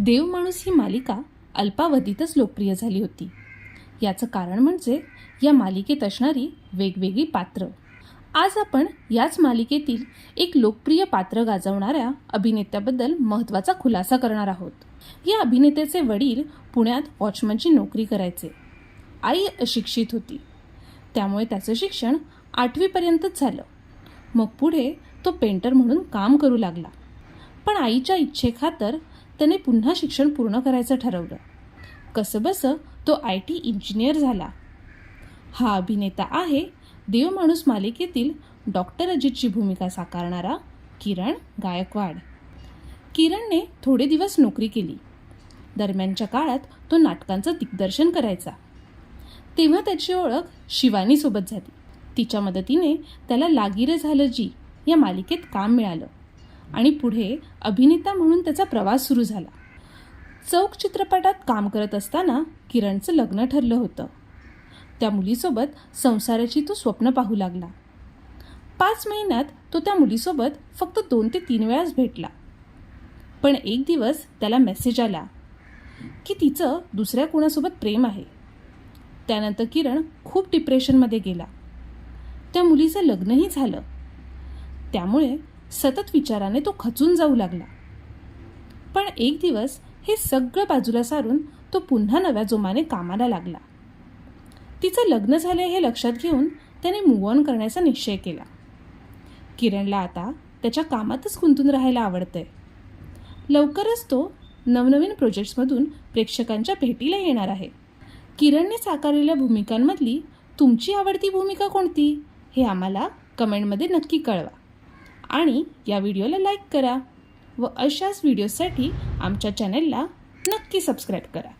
देव माणूस ही मालिका अल्पावधीतच लोकप्रिय झाली होती. याचं कारण म्हणजे या मालिकेत असणारी वेगवेगळी पात्र. आज आपण याच मालिकेतील एक लोकप्रिय पात्र गाजवणाऱ्या अभिनेत्याबद्दल महत्त्वाचा खुलासा करणार आहोत. या अभिनेत्याचे वडील पुण्यात वॉचमनची नोकरी करायचे. आई अशिक्षित होती. त्यामुळे त्याचं शिक्षण आठवीपर्यंतच झालं. मग पुढे तो पेंटर म्हणून काम करू लागला. पण आईच्या इच्छेखातर त्याने पुन्हा शिक्षण पूर्ण करायचं ठरवलं. कसंबसं तो आय टी इंजिनियर झाला. हा अभिनेता आहे देवमाणूस मालिकेतील डॉक्टर अजितची भूमिका साकारणारा किरण गायकवाड. किरणने थोडे दिवस नोकरी केली. दरम्यानच्या काळात तो नाटकांचं दिग्दर्शन करायचा. तेव्हा त्याची ओळख शिवानीसोबत झाली. तिच्या मदतीने त्याला लागिरं झालं जी या मालिकेत काम मिळालं. आणि पुढे अभिनेता म्हणून त्याचा प्रवास सुरू झाला. चौक चित्रपटात काम करत असताना किरणचं लग्न ठरलं होतं. त्या मुलीसोबत संसाराची तो स्वप्न पाहू लागला. पाच महिन्यात तो त्या मुलीसोबत फक्त दोन ते तीन वेळाच भेटला. पण एक दिवस त्याला मेसेज आला की तिचं दुसऱ्या कोणासोबत प्रेम आहे. त्यानंतर किरण खूप डिप्रेशनमध्ये गेला. त्या मुलीचं लग्नही झालं. त्यामुळे सतत विचाराने तो खचून जाऊ लागला. पण एक दिवस हे सगळं बाजूला सारून तो पुन्हा नव्या जोमाने कामाला लागला. तिचं लग्न झाले हे लक्षात घेऊन त्याने मूव ऑन करण्याचा निश्चय केला. किरणला आता त्याच्या कामातच गुंतून राहायला आवडतंय. लवकरच तो नवनवीन प्रोजेक्ट्समधून प्रेक्षकांच्या भेटीला येणार आहे. किरणने साकारलेल्या भूमिकांमधली तुमची आवडती भूमिका कोणती? हे आम्हाला कमेंटमध्ये नक्की कळवा. आणि या व्हिडिओला लाईक करा व अशाच व्हिडिओसाठी आमच्या चॅनेलला नक्की सबस्क्राईब करा.